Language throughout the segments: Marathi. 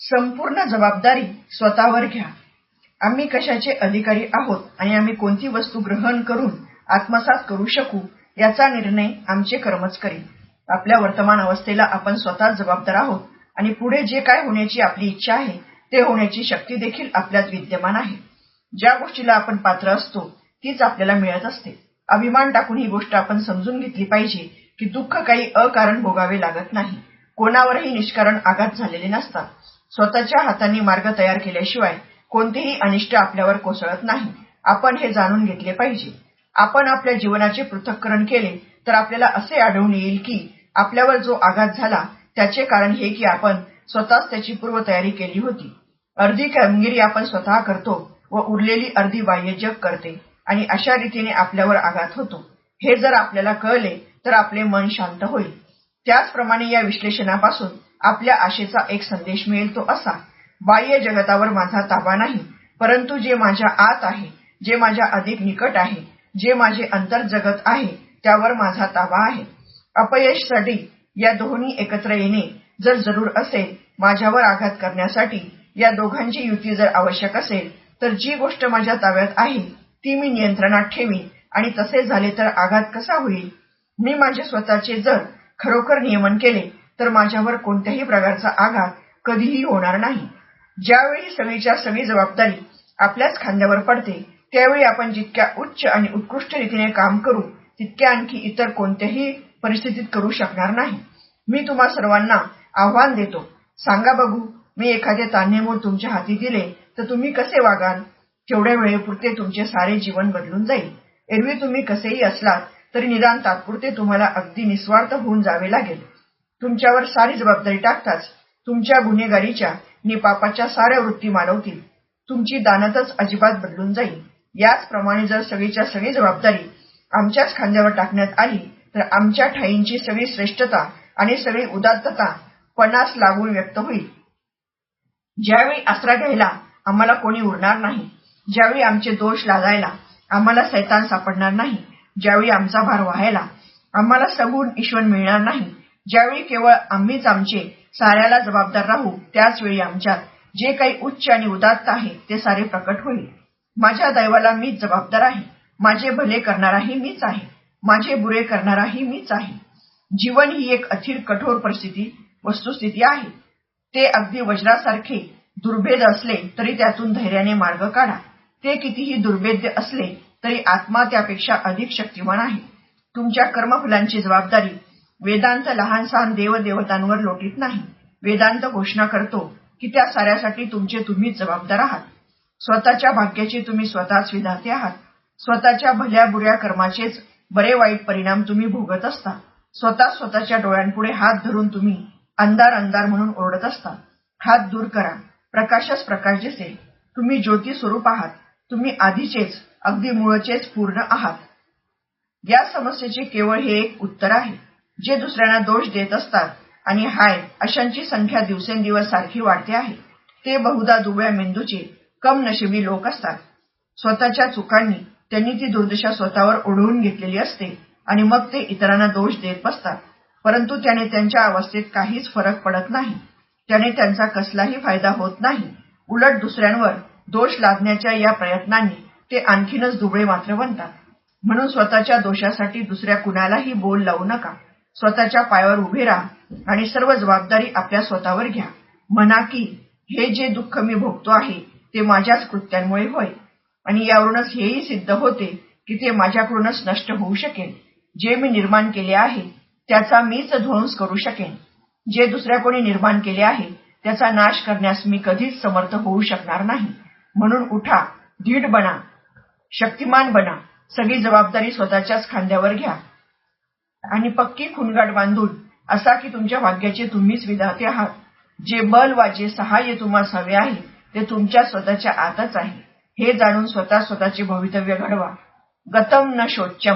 संपूर्ण जबाबदारी स्वतःवर घ्या. आम्ही कशाचे अधिकारी आहोत आणि आम्ही कोणती वस्तू ग्रहण करून आत्मसात करू शकू याचा निर्णय आमचे कर्मच करेल आपल्या वर्तमान अवस्थेला आपण स्वतःच जबाबदार आहोत आणि पुढे जे काय होण्याची आपली इच्छा आहे ते होण्याची शक्ती देखील आपल्यात विद्यमान आहे. ज्या गोष्टीला आपण पात्र असतो तीच आपल्याला मिळत असते. अभिमान टाकून ही गोष्ट आपण समजून घेतली पाहिजे की दुःख काही अकारण भोगावे लागत नाही. कोणावरही निष्कारण आघात झालेले नसतात. स्वतःच्या हातांनी मार्ग तयार केल्याशिवाय कोणतेही अनिष्ट आपल्यावर कोसळत नाही. आपण हे जाणून घेतले पाहिजे. आपण आपल्या जीवनाचे पृथक्करण केले तर आपल्याला असे आढळून येईल की आपल्यावर जो आघात झाला त्याचे कारण हे की आपण स्वतःच त्याची पूर्वतयारी केली होती. अर्धी कामगिरी आपण स्वतः करतो व उरलेली अर्धी बाह्य जग करते आणि अशा रीतीने आपल्यावर आघात होतो. हे जर आपल्याला कळले तर आपले मन शांत होईल. त्याचप्रमाणे या विश्लेषणापासून आपल्या आशेचा एक संदेश मिळेल तो असा, बाह्य जगतावर माझा ताबा नाही, परंतु जे माझ्या आत आहे, जे माझ्या अधिक निकट आहे, जे माझे अंतर जगत आहे त्यावर माझा ताबा आहे. अपयशासाठी या दोन्ही एकत्र येणे जर जरूर असेल, माझ्यावर आघात करण्यासाठी या दोघांची युती जर आवश्यक असेल, तर जी गोष्ट माझ्या ताब्यात आहे ती मी नियंत्रणात ठेवीन आणि तसे झाले तर आघात कसा होईल? मी माझे स्वतःचे जर खरोखर नियमन केले तर माझ्यावर कोणत्याही प्रकारचा आघात कधीही होणार नाही. ज्यावेळी सगळीच्या सगळी जबाबदारी आपल्याच खांद्यावर पडते त्यावेळी आपण जितक्या उच्च आणि उत्कृष्ट रीतीने काम करू तितक्या आणखी इतर कोणत्याही परिस्थितीत करू शकणार नाही. मी तुम्हा सर्वांना आव्हान देतो, सांगा बघू, मी एखादे तान्हेमूल तुमच्या हाती दिले तर तुम्ही कसे वागाल? तेवढ्या वेळेपुरते तुमचे सारे जीवन बदलून जाईल. एरवी तुम्ही कसेही असलात तरी निदान तात्पुरते तुम्हाला अगदी निस्वार्थ होऊन जावे लागेल. तुमच्यावर सारी जबाबदारी टाकताच तुमच्या गुन्हेगारीच्या निपापाच्या साऱ्या वृत्ती मानवतील तुमची दानतच अजिबात बदलून जाईल. याचप्रमाणे जर सगळीच्या सगळी जबाबदारी आमच्याच खांद्यावर टाकण्यात आली तर आमच्या ठाईंची सगळी श्रेष्ठता आणि सगळी उदात्तता पणास लागून व्यक्त होईल. ज्यावेळी आसरा घ्यायला आम्हाला कोणी उरणार नाही, ज्यावेळी आमचे दोष लागायला आम्हाला सैतान सापडणार नाही, ज्यावेळी आमचा भार वाहायला आम्हाला सगुण ईश्वर मिळणार नाही, ज्यावेळी केवळ आम्हीच आमचे साऱ्याला जबाबदार राहू त्याचवेळी आमच्यात जे काही उच्च आणि उदात्त आहे ते सारे प्रकट होईल. माझ्या दैवाला मीच जबाबदार आहे. माझे भले करणाराही मीच आहे. माझे बुरे करणाराही मीच आहे. जीवन ही एक अथिर कठोर परिस्थिती वस्तुस्थिती आहे. ते अगदी वज्रासारखे दुर्भेद असले तरी त्यातून धैर्याने मार्ग काढा. ते कितीही दुर्भेद्य असले तरी आत्मा त्यापेक्षा अधिक शक्तिमान आहे. तुमच्या कर्मफलांची जबाबदारी वेदांत लहान सहान देवदेवतांवर लोटीत नाही. वेदांत घोषणा करतो की त्या साऱ्यासाठी तुमचे तुम्हीच जबाबदार आहात. स्वतःच्या भाग्याचे तुम्ही स्वतःच विधाते आहात. स्वतःच्या भल्या बुऱ्या कर्माचेच बरे वाईट परिणाम तुम्ही भोगत असता. स्वतः स्वतःच्या डोळ्यांपुढे हात धरून तुम्ही अंधार अंधार म्हणून ओरडत असता. हात दूर करा, प्रकाशच प्रकाश दिसेल. तुम्ही ज्योती स्वरूप आहात. तुम्ही आधीचेच, अगदी मूळचेच पूर्ण आहात. या समस्येचे केवळ हे एक उत्तर आहे. जे दुसऱ्यांना दोष देत असतात आणि हाय अशांची संख्या दिवसेंदिवस सारखी वाढते आहे, ते बहुधा दुबळ्या मेंदूचे कम नशिबी लोक असतात. स्वतःच्या चुकांनी त्यांनी ती दुर्दशा स्वतःवर ओढवून घेतलेली असते आणि मग ते इतरांना दोष देत बसतात. परंतु त्याने त्यांच्या अवस्थेत काहीच फरक पडत नाही. त्याने त्यांचा कसलाही फायदा होत नाही. उलट दुसऱ्यांवर दोष लादण्याच्या या प्रयत्नांनी ते आणखीनच दुबळे मात्र बनतात. म्हणून स्वतःच्या दोषासाठी दुसऱ्या कुणालाही बोल लावू नका. स्वतःच्या पायावर उभे राहा आणि सर्व जबाबदारी आपल्या स्वतःवर घ्या. म्हणा की हे जे दुःख मी भोगतो आहे ते माझ्याच कृत्यांमुळे होय आणि यावरूनच हेही सिद्ध होते की ते माझ्याकडूनच नष्ट होऊ शकेल. जे मी निर्माण केले आहे त्याचा मीच ध्वंस करू शकेन. जे दुसऱ्या कोणी निर्माण केले आहे त्याचा नाश करण्यास मी कधीच समर्थ होऊ शकणार नाही. म्हणून उठा, धीट बना, शक्तिमान बना, सगळी जबाबदारी स्वतःच्याच खांद्यावर घ्या आणि पक्की खुणगाठ बांधून असा की तुमच्या भाग्याचे तुम्हीच विधाते आहात. जे बल वा जे सहाय्य तुम्हास हवे आहे ते तुमच्या स्वतःच्या आतच आहे. हे जाणून स्वतः स्वतःचे भवितव्य घडवा. गतम न शोचम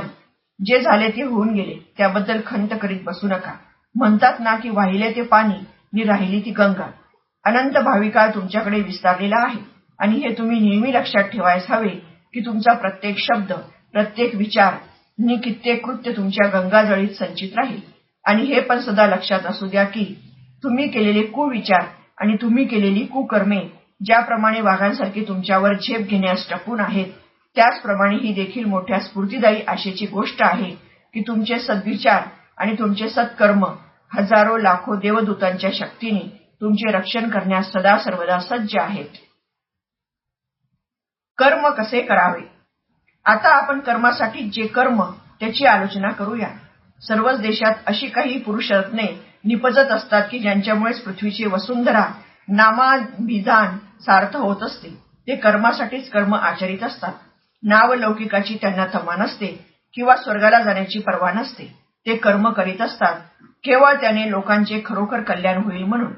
जे झाले ते होऊन गेले त्याबद्दल खंत करीत बसू नका. म्हणतात ना की वाहिले ते पाणी नि राहिली ती गंगा. अनंत भाविकाळ तुमच्याकडे विस्तारलेला आहे आणि हे तुम्ही नेहमी लक्षात ठेवायस हवे की तुमचा प्रत्येक शब्द, प्रत्येक विचार नि कित्येक कृत्य तुमच्या गंगाजळीत संचित राहील. आणि हे पण सदा लक्षात असू द्या की तुम्ही केलेले कुविचार आणि तुम्ही केलेली कुकर्मे ज्याप्रमाणे वाघांसारखी तुमच्यावर झेप घेण्यास टपून आहेत त्याचप्रमाणे ही देखील मोठ्या स्फूर्तिदायी आशेची गोष्ट आहे की तुमचे सद्विचार आणि तुमचे सत्कर्म हजारो लाखो देवदूतांच्या शक्तीने तुमचे रक्षण करण्यास सदा सर्वदा सज्ज आहेत कर्म कसे करावे आता आपण कर्मासाठी जे कर्म त्याची आलोचना करूया. सर्वच देशात अशी काही पुरुषरत्ने निपजत असतात की ज्यांच्यामुळेच पृथ्वीची वसुंधरा नामाभिधान सार्थ होत असते. ते कर्मासाठीच कर्म आचरित असतात. नावलौकिकाची त्यांना थमा नसते किंवा स्वर्गाला जाण्याची पर्वा नसते. ते कर्म करीत असतात. केवळ त्याने लोकांचे खरोखर कल्याण होईल म्हणून.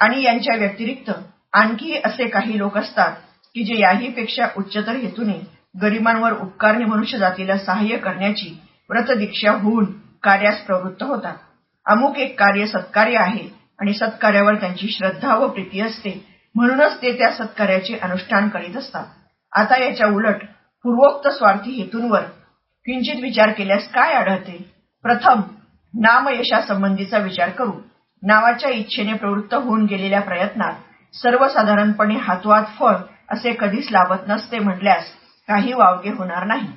आणि यांच्या व्यतिरिक्त आणखी असे काही लोक असतात की जे याहीपेक्षा उच्चतर हेतूने गरिबांवर उपकारणी मनुष्य जातीला सहाय्य करण्याची व्रतदीक्षा होऊन कार्यास प्रवृत्त होतात. अमुक एक कार्य सत्कार्य आहे आणि सत्कार्यावर त्यांची श्रद्धा व प्रीती असते. म्हणूनच ते त्या सत्कार्याचे अनुष्ठान करीत असतात. आता याच्या उलट पूर्वोक्त स्वार्थी हेतूंवर किंचित विचार केल्यास काय आढळते? प्रथम नामयशासंबंधीचा विचार करू. नावाच्या इच्छेने प्रवृत्त होऊन गेलेल्या प्रयत्नात सर्वसाधारणपणे हातवात फळ असे कधीच लाभत नसते म्हटल्यास काही वावगे होणार नाही.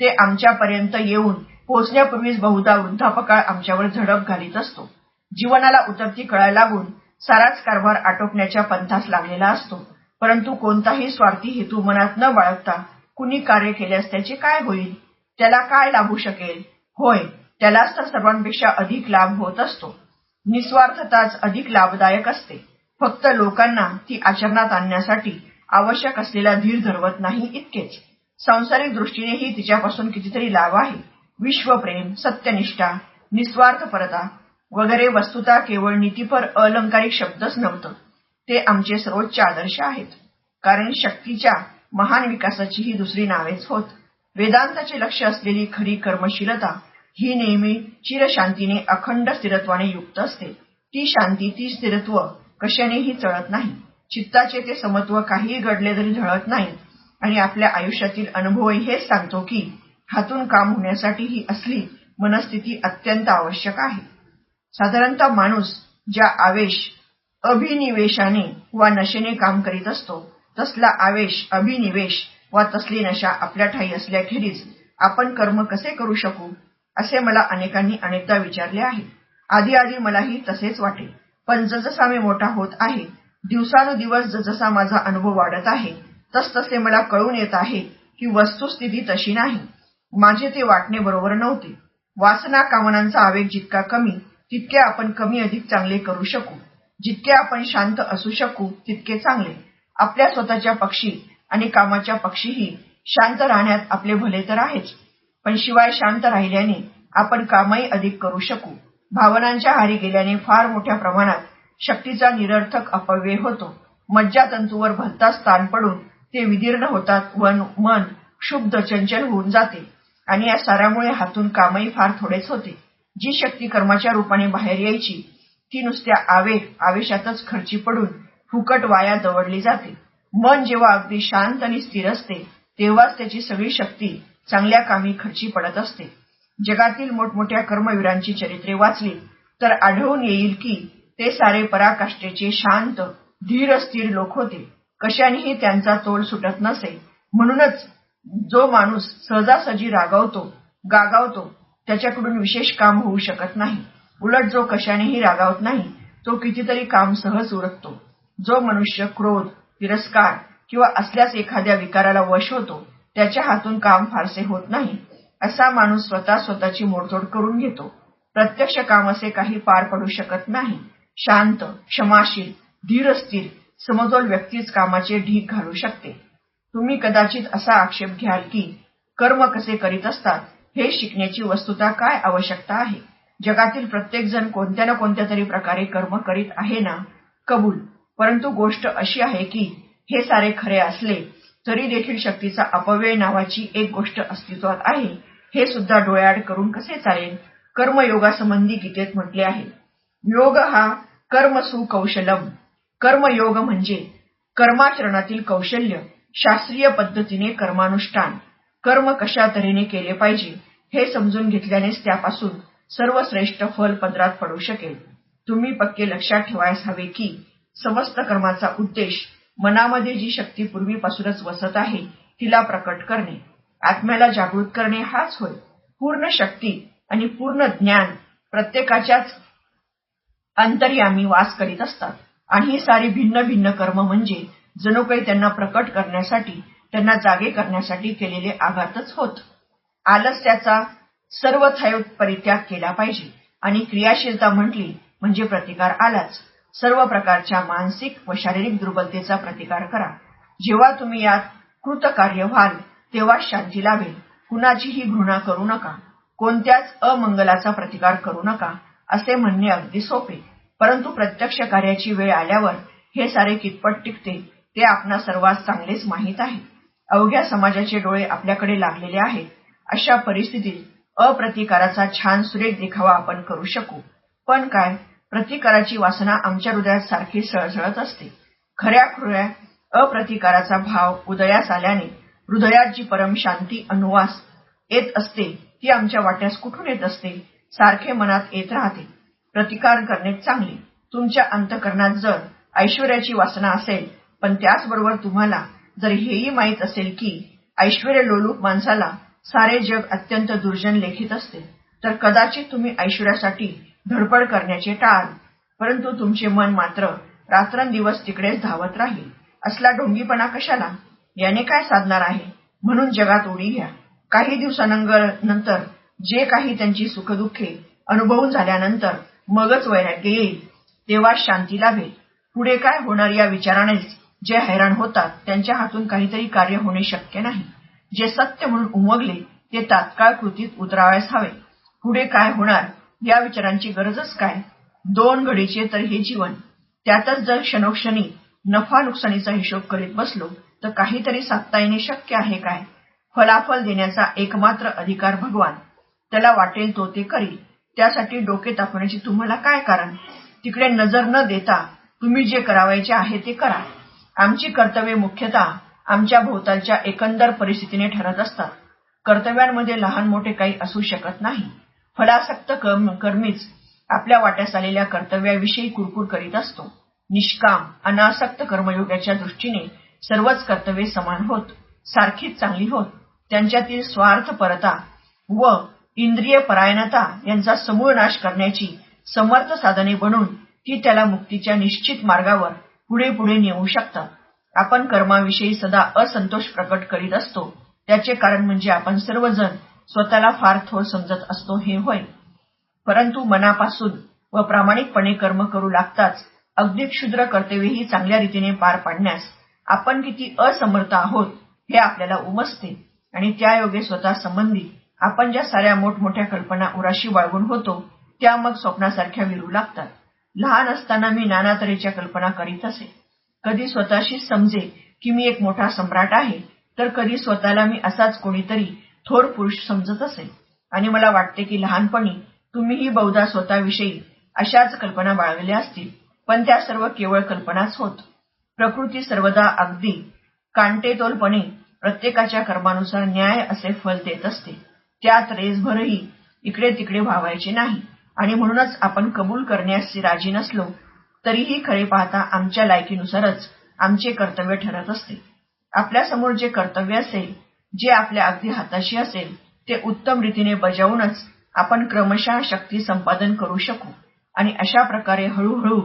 ते आमच्यापर्यंत येऊन पोहोचण्यापूर्वीच बहुधा वृद्धापकाळ आमच्यावर झडप घालीत असतो. जीवनाला उतरती कळायला लागून साराच कारभार आटोपण्याच्या पंथास लागलेला असतो. परंतु कोणताही स्वार्थी हेतू मनात न बाळगता कुणी कार्य केल्यास त्याचे काय होईल? त्याला काय लाभू शकेल? होय त्यालाच तर सर्वांपेक्षा अधिक लाभ होत असतो. निस्वार्थताच अधिक लाभदायक असते. फक्त लोकांना ती आचरणात आणण्यासाठी आवश्यक असलेला धीर धरवत नाही इतकेच. सांसारिक दृष्टीनेही तिच्यापासून कितीतरी लाभ आहे. विश्वप्रेम सत्यनिष्ठा निस्वार्थपरता वगैरे वस्तुता केवळ नीतीपर अलंकारिक शब्दच नव्हतं. ते आमचे सर्वोच्च आदर्श आहेत. कारण शक्तीच्या महान विकासाची ही दुसरी नावेच होत. वेदांताचे लक्ष असलेली खरी कर्मशीलता ही नेहमी चिरशांतीने अखंड स्थिरत्वाने युक्त असते. ती शांती ती स्थिरत्व कशानेही चळत नाही. चित्ताचे ते समत्व काहीही घडले तरी झळत नाही. आणि आपल्या आयुष्यातील अनुभवही हेच सांगतो की हातून काम होण्यासाठी ही असली मनस्थिती अत्यंत आवश्यक आहे. साधारणतः माणूस ज्या आवेश अभिनिवेशाने वा नशेने काम करीत असतो तसला आवेश अभिनिवेश वा तसली नशा आपल्या ठाई असल्याखेरीज आपण कर्म कसे करू शकू असे मला अनेकांनी अनेकदा विचारले आहे. आधी आधी मलाही तसेच वाटे. पण जसजसा मी मोठा होत आहे दिवसानुदिवस जसजसा माझा अनुभव वाढत आहे तसतसे मला कळून येत आहे की वस्तुस्थिती तशी नाही. माझे ते वाटणे बरोबर नव्हते. वासना कामनांचा आवेग जितका कमी तितके आपण कमी अधिक चांगले करू शकू. जितके आपण शांत असू शकू तितके चांगले. आपल्या स्वतःच्या पक्षी आणि कामाच्या पक्षीही शांत राहण्यात आपले भले तर आहेच. पण शिवाय शांत राहिल्याने आपण कामही अधिक करू शकू. भावनांच्या हारी गेल्याने फार मोठ्या प्रमाणात शक्तीचा निरर्थक अपव्यय होतो. मज्जातंतूवर भलताच ताण पडून ते विदीर्ण होतात व मन क्षुब्ध चंचल होऊन जाते. आणि या साऱ्यामुळे हातून कामही फार थोडेच होते. जी शक्ती कर्माच्या रूपाने बाहेर यायची ती नुसत्या आवेग आवेशातच खर्ची पडून फुकट वाया दवडली जाते. मन जेव्हा अगदी शांत आणि स्थिर असते तेव्हाच त्याची सगळी शक्ती चांगल्या कामी खर्ची पडत असते. जगातील मोठमोठ्या कर्मवीरांची चरित्रे वाचली तर आढळून येईल की ते सारे पराकाष्ठेचे शांत धीर स्थिर लोक होते. कशानेही त्यांचा तोल सुटत नसे. म्हणूनच जो माणूस सहजासहजी रागावतो गागावतो त्याच्याकडून विशेष काम होऊ शकत नाही. उलट जो कशानेही रागावत नाही तो कितीतरी काम सहज उरकतो. जो मनुष्य क्रोध तिरस्कार किंवा असल्यास एखाद्या विकाराला वश होतो त्याच्या हातून काम फारसे होत नाही असा माणूस स्वतः स्वतःची मोडतोड करून घेतो. प्रत्यक्ष काम असे काही पार पडू शकत नाही. शांत क्षमाशील धीरस्थिर समतोल व्यक्तीच कामाचे ढीक घालू शकते. तुम्ही कदाचित असा आक्षेप घ्याल की कर्म कसे करीत असतात हे शिकण्याची वस्तुता काय आवश्यकता आहे? जगातील प्रत्येक जण कोणत्या ना कोणत्या तरी प्रकारे कर्म करीत आहे ना? कबूल. परंतु गोष्ट अशी आहे की हे सारे खरे असले तरी देखील शक्तीचा अपव्यय नावाची एक गोष्ट अस्तित्वात आहे. हे सुद्धा डोळ्याआड करून कसे चालेल? कर्मयोगासंबंधी गीतेत म्हटले आहे. योग हा कर्म सुकौशलम कर्मयोग म्हणजे कर्माचरणातील कौशल्य शास्त्रीय पद्धतीने कर्मानुष्ठान. कर्म कशा तऱ्हेने केले पाहिजे हे समजून घेतल्यानेच त्यापासून सर्वश्रेष्ठ फल पदरात पडू शकेल. तुम्ही पक्के लक्षात ठेवायस हवे की समस्त कर्माचा उद्देश मनामध्ये जी शक्ती पूर्वीपासूनच वसत आहे तिला प्रकट करणे. आत्म्याला जागृत करणे हाच होय. पूर्ण शक्ती आणि पूर्ण ज्ञान प्रत्येकाच्याच अंतर्यामी वास करीत असतात. आणि ही सारी भिन्न भिन्न कर्म म्हणजे जणू काही त्यांना प्रकट करण्यासाठी त्यांना जागे करण्यासाठी केलेले आघातच होत. आलस्याचा सर्व थाय परित्याग केला पाहिजे आणि क्रियाशीलता म्हटली म्हणजे प्रतिकार आलाच. सर्व प्रकारच्या मानसिक व शारीरिक दुर्बलतेचा प्रतिकार करा. जेव्हा तुम्ही यात कृतकार्य व्हाल तेव्हा शांती लाभेल. कुणाचीही घृणा करू नका. कोणत्याच अमंगलाचा प्रतिकार करू नका असे म्हणणे अगदी सोपे. परंतु प्रत्यक्ष कार्याची वेळ आल्यावर हे सारे कितपट टिकते ते आपणा सर्वात चांगलेच माहीत आहे. अवघ्या समाजाचे डोळे आपल्याकडे लागलेले आहेत. अशा परिस्थितीत अप्रतिकाराचा छान सुरेख देखावा आपण करू शकू. पण काय प्रतिकाराची वासना आमच्या हृदयात सारखी सळसळत असते. खऱ्या खुऱ्या अप्रतिकाराचा भाव उदयास आल्याने हृदयात जी परम शांती अनुवास येत असते ती आमच्या वाट्यास कुठून येत असते सारखे मनात येत राहते. प्रतिकार करणे चांगले. तुमच्या अंतकरणात जर ऐश्वर्याची वासना असेल पण त्याचबरोबर तुम्हाला जर हेही माहीत असेल की ऐश्वर्य लोलूप माणसाला सारे जग अत्यंत दुर्जन लेखित असते तर कदाचित तुम्ही ऐश्वर्यासाठी धडपड करण्याचे टाळ. परंतु तुमचे मन मात्र रात्रंदिवस तिकडेच धावत राहील. असला ढोंगीपणा कशाला? याने काय साधणार आहे? म्हणून जगात उडी घ्या. काही दिवसानंतर जे काही त्यांची सुखदुःखे अनुभवून झाल्यानंतर मगच वैराग्य येईल. तेव्हा शांती लाभेल पुढे काय होणार या विचारानेच जे हैराण होतात त्यांच्या हातून काहीतरी कार्य होणे शक्य नाही. जे सत्य म्हणून उमगले ते तात्काळ कृतीत उतरावयास हवे. पुढे काय होणार या विचारांची गरजच काय? दोन घडीचे तर हे जीवन. त्यातच जर क्षणोक्षणी नफा नुकसानीचा हिशोब करीत बसलो तर काहीतरी साधता येणे शक्य आहे काय? फलाफल देण्याचा एकमात्र अधिकार भगवान. त्याला वाटेल तो ते करील. त्यासाठी डोके तापवण्याचे तुम्हाला काय कारण? तिकडे नजर न देता तुम्ही जे करावायचे आहे ते करा. आमची कर्तव्ये मुख्यतः आमच्या भोवतालच्या एकंदर परिस्थितीने ठरत असतात. कर्तव्यांमध्ये लहान मोठे काही असू शकत नाही. फलासक्त कर्मीच आपल्या वाट्यास आलेल्या कर्तव्याविषयी कुरकुर करीत असतो. निष्काम अनासक्त कर्मयोगाच्या दृष्टीने सर्वच कर्तव्ये समान होत सारखीच चांगली होत. त्यांच्यातील स्वार्थपरता व इंद्रिय परायणता यांचा समूळ नाश करण्याची समर्थ साधने बनून ती त्याला मुक्तीच्या निश्चित मार्गावर पुढे पुढे नेऊ शकतात. आपण कर्माविषयी सदा असंतोष प्रकट करीत असतो. त्याचे कारण म्हणजे आपण सर्वजण स्वतःला फार थोर समजत असतो हे होय. परंतु मनापासून व प्रामाणिकपणे कर्म करू लागताच अगदी क्षुद्र कर्तव्यही चांगल्या रीतीने पार पाडण्यास आपण किती असमर्थ आहोत हे आपल्याला उमसते आणि त्यायोगे स्वतः संबंधी आपण ज्या साऱ्या मोठमोठ्या कल्पना उराशी बाळगून होतो त्या मग स्वप्नासारख्या विरू लागतात. लहान असताना मी नाना तऱ्हेच्या कल्पना करीत असे. कधी स्वतःशी समजे की मी एक मोठा सम्राट आहे तर कधी स्वतःला मी असाच कोणीतरी थोर पुरुष समजत असे. आणि मला वाटते की लहानपणी तुम्हीही बहुधा स्वतःविषयी अशाच कल्पना बाळगल्या असतील पण त्या सर्व केवळ कल्पनाच होत. प्रकृती सर्वदा अगदी कांटेतोलपणे प्रत्येकाच्या कर्मानुसार न्याय असे फल देत असते. त्यात रेसभरही इकडे तिकडे व्हावायचे नाही. आणि म्हणूनच आपण कबूल करण्यास राजी नसलो तरीही खरे पाहता आमच्या लायकीनुसारच आमचे कर्तव्य ठरत असते. आपल्यासमोर जे कर्तव्य असेल जे आपल्या अगदी हाताशी असेल ते उत्तम रीतीने बजावूनच आपण क्रमशः शक्ती संपादन करू शकू. आणि अशा प्रकारे हळूहळू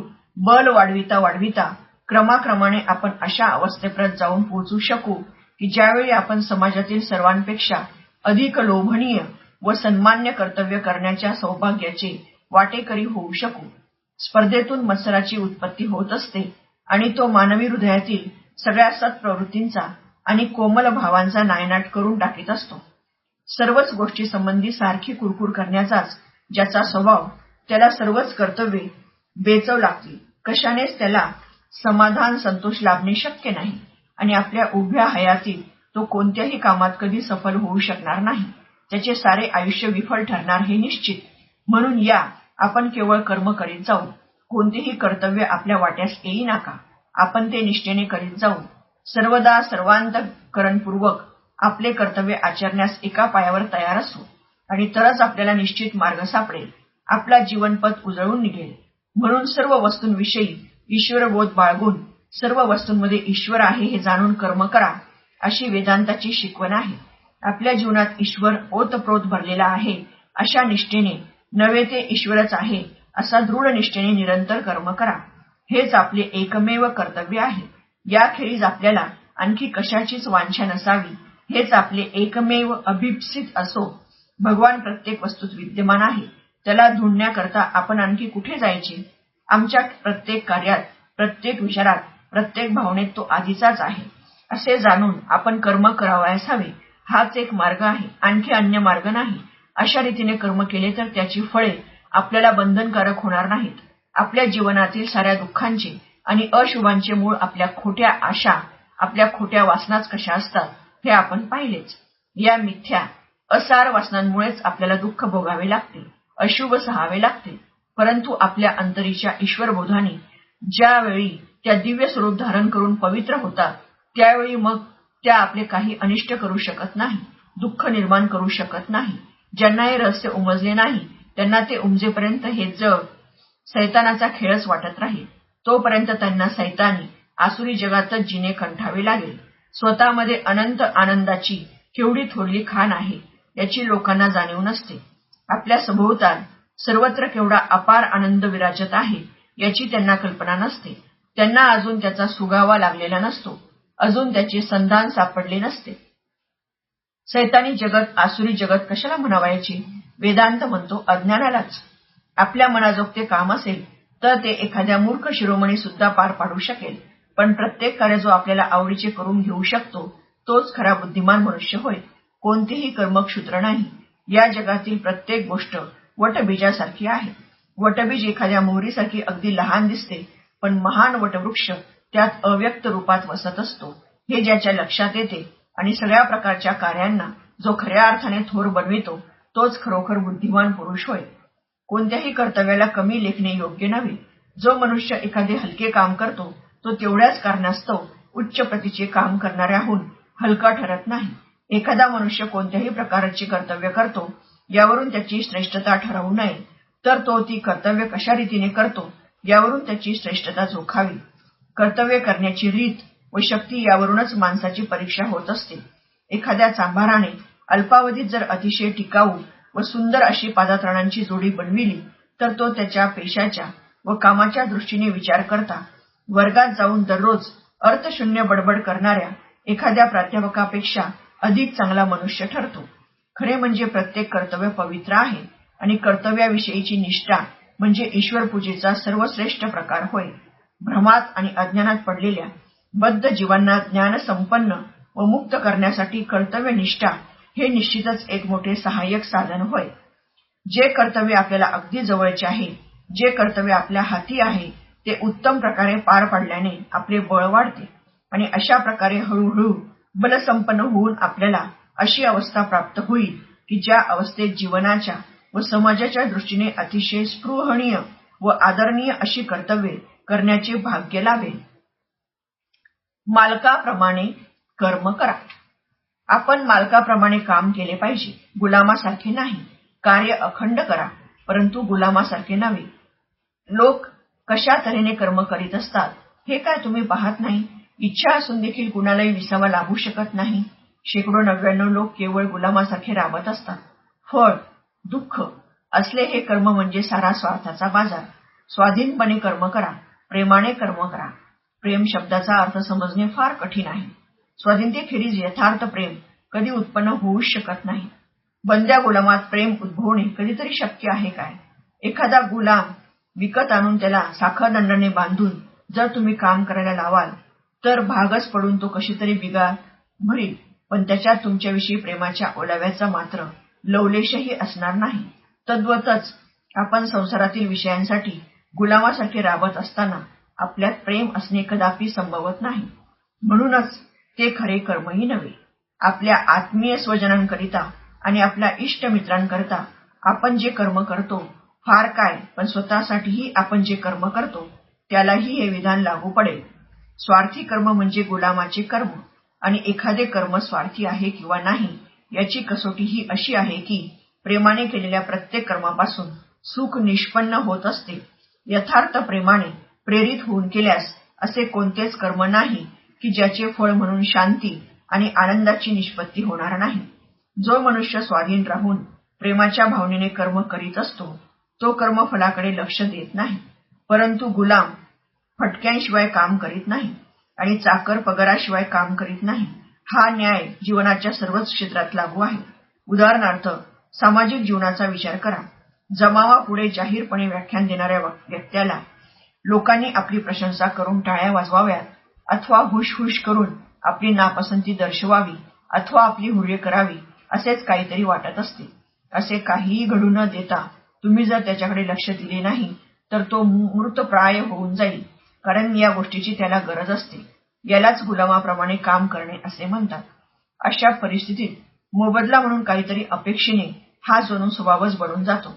बल वाढविता वाढविता क्रमाक्रमाने आपण अशा अवस्थेपर्यंत जाऊन पोहोचू शकू की ज्यावेळी आपण समाजातील सर्वांपेक्षा अधिक लोभनीय व सन्मान्य कर्तव्य करण्याच्या सौभाग्याचे वाटेकरी होऊ शकू. स्पर्धेतून मत्सराची उत्पत्ती होत असते आणि तो मानवी हृदयातील सगळ्या सत्प्रवृत्तींचा आणि कोमल भावांचा नायनाट करून टाकीत असतो. सर्वच गोष्टी संबंधी सारखी कुरकुर करण्याचाच ज्याचा स्वभाव त्याला सर्वच कर्तव्ये बेचव लागतील. कशानेच त्याला समाधान संतोष लाभणे शक्य नाही आणि आपल्या उभ्या हयातीत तो कोणत्याही कामात कधी सफल होऊ शकणार नाही. त्याचे सारे आयुष्य विफल ठरणार हे निश्चित. म्हणून या आपण केवळ कर्म करीत जाऊ. कोणतेही कर्तव्य आपल्या वाट्यास येई नका. आपण ते निष्ठेने करीत जाऊ. सर्वदा सर्वांतकरणपूर्वक आपले कर्तव्य आचरण्यास एका पायावर तयार असू आणि तरच आपल्याला निश्चित मार्ग सापडेल. आपला जीवनपथ उजळून निघेल. म्हणून सर्व वस्तूंविषयी ईश्वरबोध बाळगून सर्व वस्तूंमध्ये ईश्वर आहे हे जाणून कर्म करा. अशी वेदांताची शिकवण आहे. आपल्या जीवनात ईश्वर ओतप्रोत भरलेला आहे अशा निष्ठेने नव्हे ते ईश्वरच आहे असा दृढ निष्ठेने निरंतर कर्म करा. हेच आपले एकमेव कर्तव्य आहे. याखेरीज आपल्याला आणखी कशाचीच वांछा नसावी हेच आपले एकमेव अभिप्सित असो. भगवान प्रत्येक वस्तूत विद्यमान आहे. त्याला ढूंढण्याकरता आपण आणखी कुठे जायचे? आमच्या प्रत्येक कार्यात प्रत्येक विचारात प्रत्येक भावनेत तो आधीचाच आहे. असे जाणून आपण कर्म करावयास हवे. हाच एक मार्ग आहे. आणखी अन्य मार्ग नाही. अशा रीतीने कर्म केले तर त्याची फळे आपल्याला बंधनकारक होणार नाहीत. आपल्या जीवनातील साऱ्या दुःखांचे आणि अशुभांचे मूळ आपल्या खोट्या आशा आपल्या खोट्या वासनाच कशा असतात हे आपण पाहिलेच. या मिथ्या असार वासनांमुळेच आपल्याला दुःख भोगावे लागते अशुभ सहावे लागते. परंतु आपल्या अंतरीच्या ईश्वरबोधाने ज्यावेळी त्या दिव्य स्वरूप धारण करून पवित्र होतात त्यावेळी मग त्या आपले काही अनिष्ट करू शकत नाही दुःख निर्माण करू शकत नाही ज्यांना हे रहस्य उमजले नाही त्यांना ते उमजेपर्यंत हे जग सैतानाचा खेळच वाटत राहील. तोपर्यंत त्यांना सैतानी आसुरी जगातच जिने कंठावे लागेल. स्वतःमध्ये अनंत आनंदाची केवढी थोरली खाण आहे याची लोकांना जाणीव नसते. आपल्या सभोवताल सर्वत्र केवढा अपार आनंद विराजत आहे याची त्यांना कल्पना नसते. त्यांना अजून त्याचा सुगावा लागलेला नसतो. अजून त्याचे संधान सापडले नसते. सैतानी जगत आसुरी जगत कशाला म्हणावायची? वेदांत म्हणतो अज्ञानालाच. आपल्या मनाजोगते काम असेल तर ते एखाद्या मूर्ख शिरोमणी सुद्धा पार पाडू शकेल. पण प्रत्येक कार्य जो आपल्याला आवडीचे करून घेऊ शकतो तोच खरा बुद्धिमान मनुष्य होय. कोणतेही कर्मक्षुत्र नाही. या जगातील प्रत्येक गोष्ट वटबीजासारखी आहे. वटबीज एखाद्या मोहरीसारखी अगदी लहान दिसते पण महान वटवृक्ष त्यात अव्यक्त रूपात वसत असतो. हे ज्याच्या लक्षात येते आणि सगळ्या प्रकारच्या कार्यांना जो खऱ्या अर्थाने थोर बनवितो तोच खरोखर बुद्धिमान पुरुष होय. कोणत्याही कर्तव्याला कमी लेखणे योग्य नव्हे. जो मनुष्य एखादे हलके काम करतो तो तेवढ्याच कारणास्तव उच्च प्रतीचे काम करणाऱ्याहून हलका ठरत नाही. एखादा मनुष्य कोणत्याही प्रकारचे कर्तव्य करतो यावरून त्याची श्रेष्ठता ठरवू नये. तर तो ती कर्तव्य कशा रीतीने करतो यावरून त्याची श्रेष्ठता जोखावी कर्तव्य करण्याची रीत व शक्ती यावरूनच माणसाची परीक्षा होत असते. एखाद्या चांभाराने अल्पावधीत जर अतिशय टिकाऊ व सुंदर अशी पादात्राणांची जोडी बनविली तर तो त्याच्या पेशाच्या व कामाच्या दृष्टीने विचार करता वर्गात जाऊन दररोज अर्थशून्य बडबड करणाऱ्या एखाद्या प्राध्यापकापेक्षा अधिक चांगला मनुष्य ठरतो. खरे म्हणजे प्रत्येक कर्तव्य पवित्र आहे आणि कर्तव्याविषयीची निष्ठा म्हणजे ईश्वर पूजेचा सर्वश्रेष्ठ प्रकार होय. भ्रमात आणि अज्ञानात पडलेल्या बद्ध जीवांना ज्ञान संपन्न व मुक्त करण्यासाठी कर्तव्य निष्ठा हे निश्चितच एक मोठे सहाय्यक साधन होय. जे कर्तव्य आपल्याला अगदी जवळचे आहे जे कर्तव्य आपल्या हाती आहे ते उत्तम प्रकारे पार पाडल्याने आपले बळ वाढते आणि अशा प्रकारे हळूहळू बलसंपन्न होऊन आपल्याला अशी अवस्था प्राप्त होईल की ज्या अवस्थेत जीवनाच्या व समाजाच्या दृष्टीने अतिशय स्पृहणीय व आदरणीय अशी कर्तव्ये करण्याचे भाग्य लाभेल. मालकाप्रमाणे कर्म करा. आपण मालकाप्रमाणे काम केले पाहिजे. गुलामासारखे नाही. कार्य अखंड करा परंतु गुलामासारखे नव्हे. लोक कशा तऱ्हेने कर्म करीत असतात हे काय तुम्ही पाहत नाही? इच्छा असून देखील कुणालाही विसावा लागू शकत नाही. शेकडो नव्याण्णव लोक केवळ गुलामासारखे राबत असतात. फळ दुःख असले हे कर्म म्हणजे सारा स्वार्थाचा बाजार. स्वाधीनपणे कर्म करा. प्रेमाने कर्म करा. प्रेम शब्दाचा अर्थ समजणे फार कठीण आहे. स्वातंत्र्यखेरीज यथार्थ प्रेम कधी उत्पन्न होऊच शकत नाही. बंद्या गुलामात प्रेम उद्भवणे कधीतरी शक्य आहे काय? एखादा गुलाम विकत आणून त्याला साखरदंडाने बांधून जर तुम्ही काम करायला लावाल तर भागच पडून तो कशी तरी बिगा भरील. पण त्याच्या तुमच्याविषयी प्रेमाच्या ओलाव्याचा मात्र लवलेशही असणार नाही. तद्वतच आपण संसारातील विषयांसाठी गुलामासारखे राबत असताना आपल्यात प्रेम असणे कदापि संभवत नाही. म्हणूनच ते खरे कर्मही नव्हे. आपल्या आत्मीय स्वजनांकरिता आणि आपल्या इष्ट मित्रांकरिता आपण जे कर्म करतो फार काय पण स्वतःसाठीही आपण जे कर्म करतो त्यालाही हे विधान लागू पडेल. स्वार्थी कर्म म्हणजे गुलामाचे कर्म आणि एखादे कर्म स्वार्थी आहे किंवा नाही याची कसोटी ही अशी आहे की प्रेमाने केलेल्या प्रत्येक कर्मापासून सुख निष्पन्न होत असते. यथार्थ प्रेमाने प्रेरित होऊन केल्यास असे कोणतेच कर्म नाही की ज्याचे फळ म्हणून शांती आणि आनंदाची निष्पत्ती होणार नाही. जो मनुष्य स्वाधीन राहून प्रेमाच्या भावनेने कर्म करीत असतो तो कर्मफलाकडे लक्ष देत नाही. परंतु गुलाम फटक्यांशिवाय काम करीत नाही आणि चाकर पगाराशिवाय काम करीत नाही हा न्याय जीवनाच्या सर्वच क्षेत्रात लागू आहे. उदाहरणार्थ सामाजिक जीवनाचा विचार करा. जमावापुढे जाहीरपणे व्याख्यान देणाऱ्या व्यक्त्याला लोकांनी आपली प्रशंसा करून टाळ्या वाजवाव्यात अथवा हुश करून आपली नापसंती दर्शवावी अथवा आपली हुर्य करावी असेच काहीतरी वाटत असते. असे काहीही घडू न देता तुम्ही जर त्याच्याकडे लक्ष दिले नाही तर तो मृतप्राय होऊन जाईल कारण या गोष्टीची त्याला गरज असते. यालाच गुलामाप्रमाणे काम करणे असे म्हणतात. अशा परिस्थितीत मोबदला म्हणून काहीतरी अपेक्षेने हा जणू स्वभावच बनून जातो.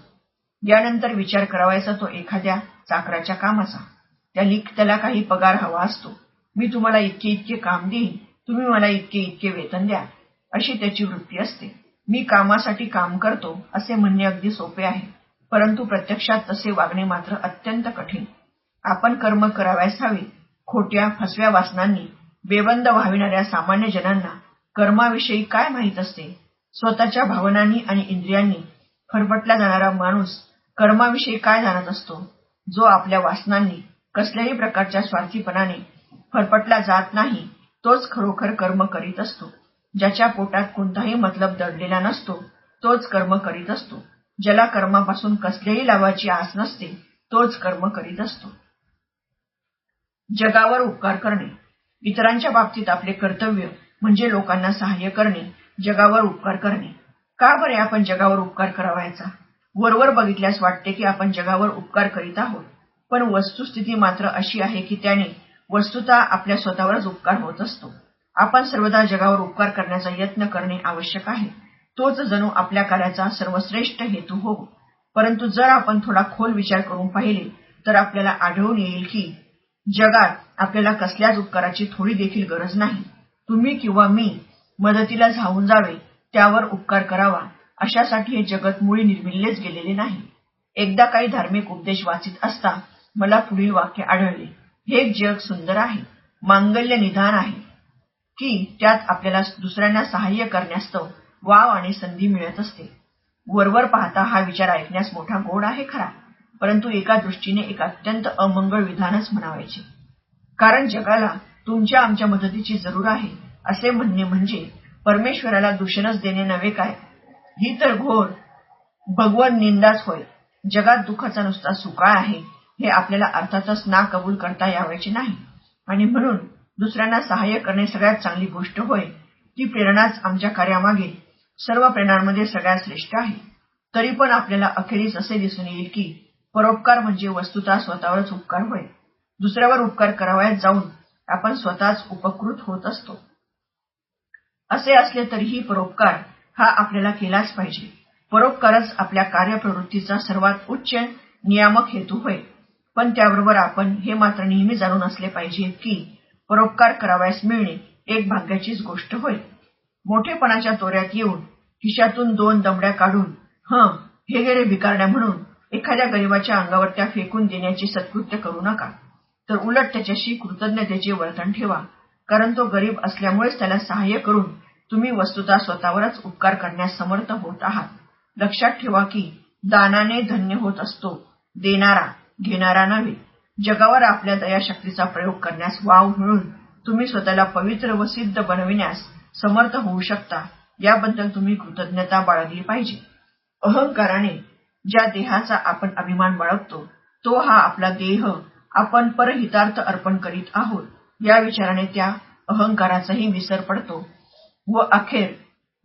यानंतर विचार करावायचा तो एखाद्या चाकराच्या कामाचा. त्या त्याला काही पगार हवा असतो. मी तुम्हाला इतके इतके काम देईन. तुम्ही मला इतके इतके वेतन द्या. अशी त्याची वृत्ती असते. मी कामासाठी काम करतो असे म्हणणे अगदी सोपे आहे. परंतु प्रत्यक्षात तसे वागणे मात्र अत्यंत कठीण. आपण कर्म करावयास हवे. खोट्या फसव्या वासनांनी बेबंद व्हाविणाऱ्या सामान्य जनांना कर्माविषयी काय माहीत असते? स्वतःच्या भावनांनी आणि इंद्रियांनी फरफटला जाणारा माणूस कर्माविषयी काय जाणत असतो? जो आपल्या वासनांनी कसल्याही प्रकारच्या स्वार्थीपणाने फरफटला जात नाही तोच खरोखर कर्म करीत असतो. ज्याच्या पोटात कोणताही मतलब दडलेला नसतो तोच कर्म करीत असतो. ज्याला कर्मापासून कसल्याही लाभाची आस नसते तोच कर्म करीत असतो. जगावर उपकार करणे. इतरांच्या बाबतीत आपले कर्तव्य म्हणजे लोकांना सहाय्य करणे जगावर उपकार करणे. का बरे आपण जगावर उपकार करावायचा? वरवर बघितल्यास वाटते की आपण जगावर उपकार करीत आहोत. पण वस्तुस्थिती मात्र अशी आहे की त्याने वस्तुता आपल्या स्वतःवरच उपकार होत असतो. आपण सर्वदा जगावर उपकार करण्याचा यत्न करणे आवश्यक आहे. तोच जणू आपल्या कार्याचा सर्वश्रेष्ठ हेतू हो. परंतु जर आपण थोडा खोल विचार करून पाहिले तर आपल्याला आढळून येईल की जगात आपल्याला कसल्याच उपकाराची थोडी देखील गरज नाही. तुम्ही किंवा मी मदतीला धावून जावे त्यावर उपकार करावा. अशासाठी हे जगत मुळी निर्मिलेच गेलेले नाही. एकदा काही धार्मिक उपदेश वाचित असता मला पुढील वाक्य आढळले. हे जग सुंदर आहे मांगल्य निधान आहे. की त्यात आपल्याला दुसऱ्यांना सहाय्य करण्यास्तव वाव आणि संधी मिळत असते. वरवर पाहता हा विचार ऐकण्यास मोठा गोड आहे खरा परंतु एका दृष्टीने एक अत्यंत अमंगळ विधानच म्हणावायचे. कारण जगाला तुमच्या आमच्या मदतीची जरूर आहे असे म्हणणे म्हणजे परमेश्वराला दूषणच देणे नव्हे काय? ही तर घोर. भगवन निंदाच होय. जगात दुःखाचा नुसता सुकाळ आहे हे आपल्याला अर्थातच ना कबूल करता यावायचे नाही. आणि म्हणून दुसऱ्यांना सहाय्य करणे सगळ्यात चांगली गोष्ट होय. ती प्रेरणाच आमच्या कार्यामागे सर्व प्रेरणांमध्ये सगळ्यात श्रेष्ठ आहे. तरी पण आपल्याला अखेरीस असे दिसून येईल की परोपकार म्हणजे वस्तुता स्वतःवरच उपकार होय. दुसऱ्यावर उपकार करावयात जाऊन आपण स्वतःच उपकृत होत असतो. असे असले तरीही परोपकार हा आपल्याला केलाच पाहिजे. परोपकारच आपल्या कार्यप्रवृत्तीचा सर्वात उच्च नियामक हेतू होय. पण त्याबरोबर आपण हे मात्र नेहमी जाणून असले पाहिजे की परोपकार करावयास मिळणे एक भाग्याचीच गोष्ट होय. मोठेपणाच्या तोऱ्यात येऊन खिशातून दोन दमड्या काढून ह हे गेले भिकारण्या म्हणून एखाद्या गरीबाच्या अंगावर त्या फेकून देण्याचे सत्कृत्य करू नका. तर उलट त्याच्याशी कृतज्ञतेचे वर्तन ठेवा. कारण तो गरीब असल्यामुळेच त्याला सहाय्य करून तुम्ही वस्तुता स्वतःवरच उपकार करण्यास समर्थ होत आहात. लक्षात ठेवा की दानाने धन्य होत असतो. देणारा घेणारा नव्हे. जगावर आपल्या दयाशक्तीचा प्रयोग करण्यास वाव मिळून तुम्ही स्वतःला पवित्र व सिद्ध बनविण्यास समर्थ होऊ शकता. याबद्दल तुम्ही कृतज्ञता बाळगली पाहिजे. अहंकाराने ज्या देहाचा आपण अभिमान बाळगतो तो हा आपला देह आपण परहितार्थ अर्पण करीत आहोत. या विचाराने त्या अहंकाराचाही विसर पडतो. व अखेर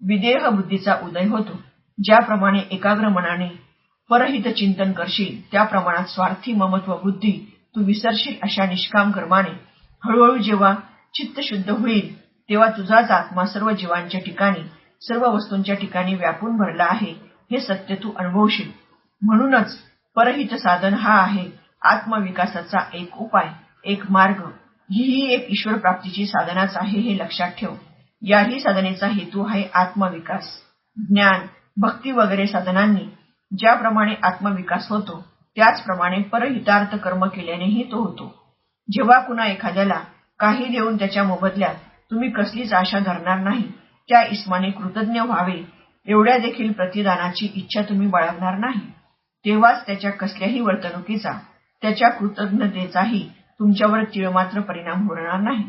विदेह बुद्धीचा उदय होतो. ज्याप्रमाणे एकाग्र मनाने परहित चिंतन करशील त्या प्रमाणात स्वार्थी ममत्व बुद्धी तू विसरशील अशा निष्काम कर्माने. हळूहळू जेव्हा चित्त शुद्ध होईल तेव्हा तुझाच आत्मा सर्व जीवांच्या ठिकाणी सर्व वस्तूंच्या ठिकाणी व्यापून भरला आहे हे सत्य तू अनुभवशील. म्हणूनच परहित साधन हा आहे आत्मविकासाचा एक उपाय एक मार्ग. ही एक ईश्वर प्राप्तीची साधनाच आहे हे लक्षात ठेव. याही साधनेचा हेतू आहे आत्मविकास. ज्ञान भक्ती वगैरे साधनांनी ज्याप्रमाणे आत्मविकास होतो त्याचप्रमाणे परहितार्थ कर्म केल्यानेही तो होतो. जेव्हा कुणा एखाद्याला काही देऊन त्याच्या मोबदल्यात तुम्ही कसलीच आशा धरणार नाही त्या इस्माने कृतज्ञ व्हावे एवढ्या देखील प्रतिदानाची इच्छा तुम्ही बाळगणार नाही. तेव्हाच त्याच्या कसल्याही वर्तणुकीचा त्याच्या कृतज्ञतेचाही तुमच्यावर तिळमात्र परिणाम होणार नाही.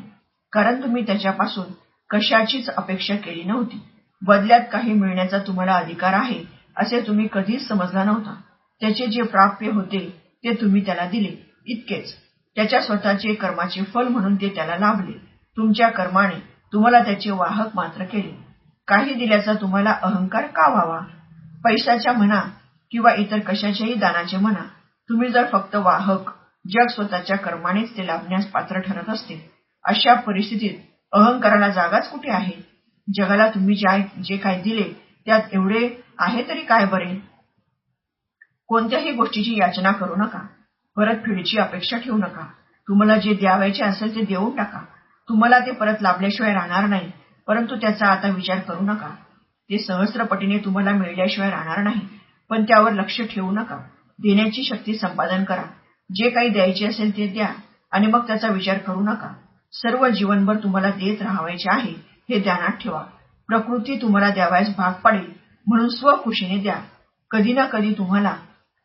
कारण तुम्ही त्याच्यापासून कशाचीच अपेक्षा केली नव्हती. बदल्यात काही मिळण्याचा तुम्हाला अधिकार आहे असे तुम्ही कधीच समजला नव्हता. त्याचे जे प्राप्य होते ते तुम्ही त्याला दिले इतकेच. त्याच्या स्वतःचे कर्माचे फल म्हणून ते त्याला लाभले. तुमच्या कर्माने तुम्हाला त्याचे वाहक मात्र केले. काही दिल्याचा तुम्हाला अहंकार का व्हावा? पैशाच्या म्हणा किंवा इतर कशाच्याही दानाचे म्हणा तुम्ही जर फक्त वाहक जग स्वतःच्या कर्मानेच ते लाभण्यास पात्र ठरत असते अशा परिस्थितीत अहंकाराला जागाच कुठे आहे? जगाला तुम्ही जे काही दिले त्यात एवढे आहे तरी काय बरे? कोणत्याही गोष्टीची याचना करू नका. परतफेडीची अपेक्षा ठेवू नका. तुम्हाला जे द्यावायचे असेल ते देऊन टाका. तुम्हाला ते परत लाभल्याशिवाय राहणार नाही परंतु त्याचा आता विचार करू नका. ते सहस्रपटीने तुम्हाला मिळल्याशिवाय राहणार नाही पण त्यावर लक्ष ठेवू नका. देण्याची शक्ती संपादन करा. जे काही द्यायचे असेल ते द्या आणि मग त्याचा विचार करू नका. सर्व जीवनभर तुम्हाला देत राहावायचे आहे हे ध्यानात ठेवा. प्रकृती तुम्हाला द्यावयास भाग पाडेल म्हणून स्वखुशीने द्या. कधी ना कधी तुम्हाला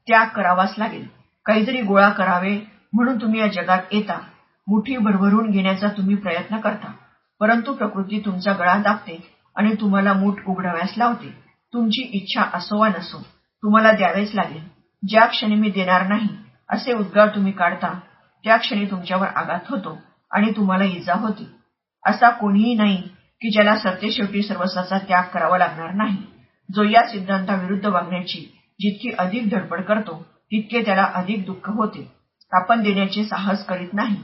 त्याग करावाच लागेल. काहीतरी गोळा करावे म्हणून तुम्ही या जगात येता. मुठी भरभरून घेण्याचा तुम्ही प्रयत्न करता. परंतु प्रकृती तुमचा गळा दाबते आणि तुम्हाला मूठ उघडाव्यास लावते. तुमची इच्छा असो वा नसो तुम्हाला द्यावेच लागेल. ज्या क्षणी मी देणार नाही असे उद्गार तुम्ही काढता त्या क्षणी तुमच्यावर आघात होतो. आणि तुम्हाला इजा होती. असा कोणीही नाही की ज्याला सत्यशेवटी सर्वस्वाचा त्याग करावा लागणार नाही. जो या सिद्धांताविरुद्ध वागण्याची जितकी अधिक धडपड करतो तितके त्याला अधिक दुःख होते. आपण देण्याचे साहस करीत नाही.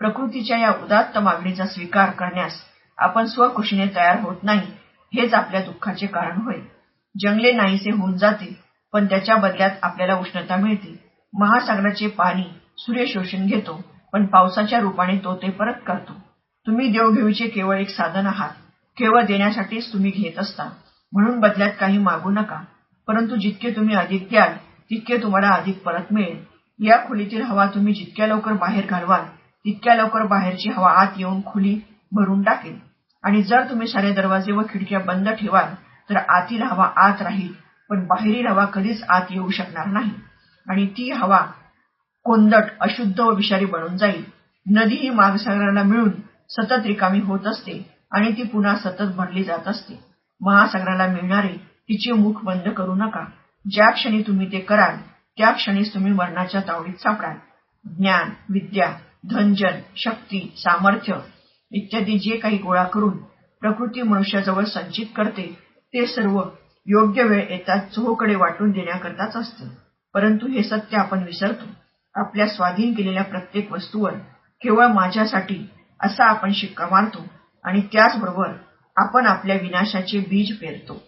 प्रकृतीच्या या उदात्त मागणीचा स्वीकार करण्यास आपण स्वकुशीने तयार होत नाही हेच आपल्या दुःखाचे कारण होय. जंगले नाहीसे होऊन जाते पण त्याच्या बदल्यात आपल्याला उष्णता मिळते. महासागराचे पाणी सूर्य शोषून घेतो पण पावसाच्या रूपाने तो ते परत करतो. तुम्ही देवघेवीचे केवळ एक साधन आहात. केवळ देण्यासाठीच तुम्ही घेत असता. म्हणून बदल्यात काही मागू नका. परंतु जितके तुम्ही अधिक द्याल तितके तुम्हाला अधिक परत मिळेल. या खोलीतील हवा तुम्ही जितक्या लवकर बाहेर घालवाल तितक्या लवकर बाहेरची हवा आत येऊन खोली भरून टाकेल. आणि जर तुम्ही सारे दरवाजे व खिडक्या बंद ठेवाल तर आतील हवा आत राहील पण बाहेरील हवा कधीच आत येऊ शकणार नाही. आणि ती हवा कोंदट अशुद्ध व विषारी बनून जाईल. नदी ही महासागराला मिळून सतत रिकामी होत असते आणि ती पुन्हा सतत भरली जात असते. महासागराला मिळणारे तिचे मुख बंद करू नका. ज्या क्षणी तुम्ही ते कराल त्या क्षणीच तुम्ही मरणाच्या तावडीत सापडाल. ज्ञान विद्या धनजन शक्ती सामर्थ्य इत्यादी जे काही गोळा करून प्रकृती मनुष्याजवळ संचित करते ते सर्व योग्य वेळ येतात चोहोकडे वाटून देण्याकरताच असते. परंतु हे सत्य आपण विसरतो. आपल्या स्वाधीन केलेल्या प्रत्येक वस्तूवर केवळ माझ्यासाठी असा आपण शिक्का मारतो आणि त्याचबरोबर आपण आपल्या विनाशाचे बीज पेरतो.